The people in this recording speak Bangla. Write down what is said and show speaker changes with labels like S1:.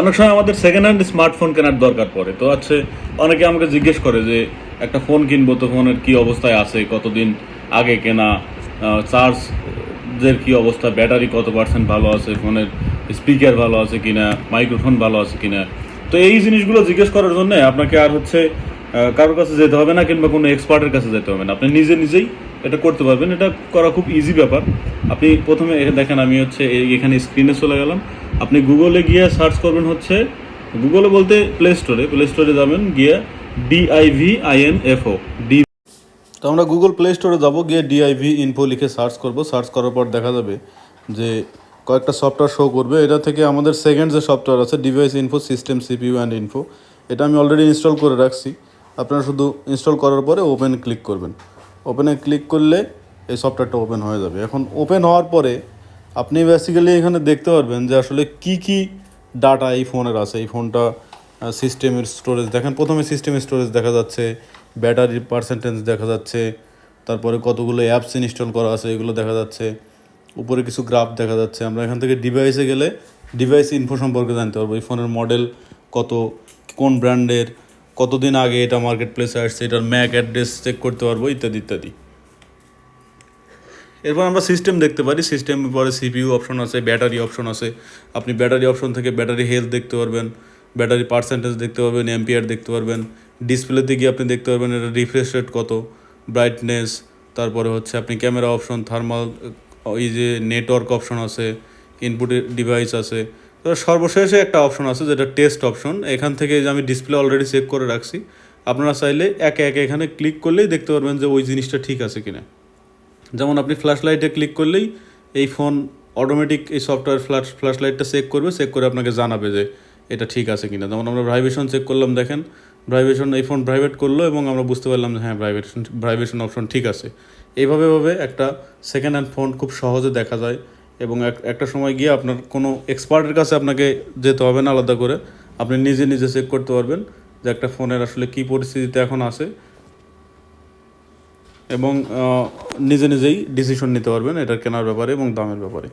S1: অনেক সময় আমাদের সেকেন্ড হ্যান্ড স্মার্টফোন কেনার দরকার পড়ে। তো আছে অনেকে আমাকে জিজ্ঞেস করে যে, একটা ফোন কিনবো তো ফোনের কী অবস্থায় আছে, কতদিন আগে কেনা চার্জ এর কি অবস্থা, ব্যাটারি কত পার্সেন্ট ভালো আছে ফোনের স্পিকার ভালো আছে কিনা মাইক্রোফোন ভালো আছে কিনা। তো এই জিনিসগুলো জিজ্ঞেস করার জন্য আপনাকে আর হচ্ছে কারোর কাছে যেতে হবে না কিংবা কোনো এক্সপার্টের কাছে যেতে হবে না। আপনি নিজে নিজেই এটা করতে পারবেন। এটা করা খুব ইজি ব্যাপার। আপনি প্রথমে দেখেন আমি হচ্ছে এখানে স্ক্রিনে চলে গেলাম। আপনি গুগলে গিয়ে সার্চ করবেন হচ্ছে গুগলে বলতে প্লে স্টোরে প্লে স্টোরে যাবেন, গিয়ে ডিআইভি আইএন এফও ডি তো আমরা গুগল প্লে স্টোরে যাব, গিয়ে ডিআইভি ইনফো লিখে সার্চ করব। সার্চ করার পর দেখা যাবে যে কয়েকটা সফটওয়্যার শো করবে। এটা থেকে আমাদের সেকেন্ড যে সফটওয়্যার আছে device info system CPU and info এটা আমি অলরেডি ইনস্টল করে রাখছি। আপনারা শুধু ইনস্টল করার পরে ওপেন ক্লিক করবেন। ওপেনে ক্লিক করলে এই সফটওয়্যারটা ওপেন হয়ে যাবে। এখন ওপেন হওয়ার পরে আপনি বেসিক্যালি এখানে দেখতে পারবেন যে আসলে কি কি ডাটা এই ফোনের আছে। এই ফোনটা সিস্টেমের স্টোরেজ দেখেন প্রথমে সিস্টেমের স্টোরেজ দেখা যাচ্ছে ব্যাটারির পার্সেন্টেজ দেখা যাচ্ছে, তারপরে কতগুলো অ্যাপস ইনস্টল করা আছে, এগুলো দেখা যাচ্ছে, উপরে কিছু গ্রাফ দেখা যাচ্ছে। আমরা এখান থেকে ডিভাইসে গেলে ডিভাইস ইনফো সম্পর্কে জানতে পারব। এই ফোনের মডেল কত, কোন ব্র্যান্ডের কতদিন আগে এটা মার্কেট প্লেসে আসছে, এটার ম্যাক অ্যাড্রেস চেক করতে পারব, ইত্যাদি ইত্যাদি। এরপর আমরা সিস্টেম দেখতে পারি। সিস্টেম পরে সিপিইউ অপশন আছে ব্যাটারি অপশন আছে। আপনি ব্যাটারি অপশন থেকে ব্যাটারি হেলথ দেখতে পারবেন ব্যাটারি পার্সেন্টেজ দেখতে পারবেন এম্পিয়ার দেখতে পারবেন। ডিসপ্লেতে গিয়ে আপনি দেখতে পারবেন এটা রিফ্রেশ রেট কত ব্রাইটনেস তারপরে হচ্ছে আপনি ক্যামেরা অপশন থার্মাল ওই যে নেটওয়ার্ক অপশন আছে ইনপুট ডিভাইস আছে। তো সর্বশেষে একটা অপশন আছে যেটা টেস্ট অপশন এখান থেকে যে আমি ডিসপ্লে অলরেডি চেক করে রাখছি। আপনারা চাইলে একে একে এখানে ক্লিক করলেই দেখতে পারবেন যে ওই জিনিসটা ঠিক আছে কিনা। যেমন আপনি ফ্ল্যাশ লাইটে ক্লিক করলেই এই ফোন অটোমেটিক এই সফটওয়্যার ফ্ল্যাশ ফ্ল্যাশ লাইটটা চেক করবে চেক করে আপনাকে জানাবে যে এটা ঠিক আছে কিনা। যেমন আমরা ভাইব্রেশন চেক করলাম, দেখেন ভাইব্রেশন এই ফোন প্রাইভেট করল এবং আমরা বুঝতে পারলাম যে হ্যাঁ ভাইব্রেশন ভাইব্রেশন অপশন ঠিক আছে। এইভাবে ভাবে একটা সেকেন্ড হ্যান্ড ফোন খুব সহজে দেখা যায় এবং এক- একটা সময় গিয়ে আপনার কোনো এক্সপার্টের কাছে আপনাকে যেতে হবে না আলাদা করে। আপনি নিজে নিজে চেক করতে পারবেন যে একটা ফোনের আসলে কী পরিস্থিতিতে এখন আছে। এবং নিজে নিজেই ডিসিশন নিতে পারবেন এটার কেনার ব্যাপারে এবং দামের ব্যাপারে।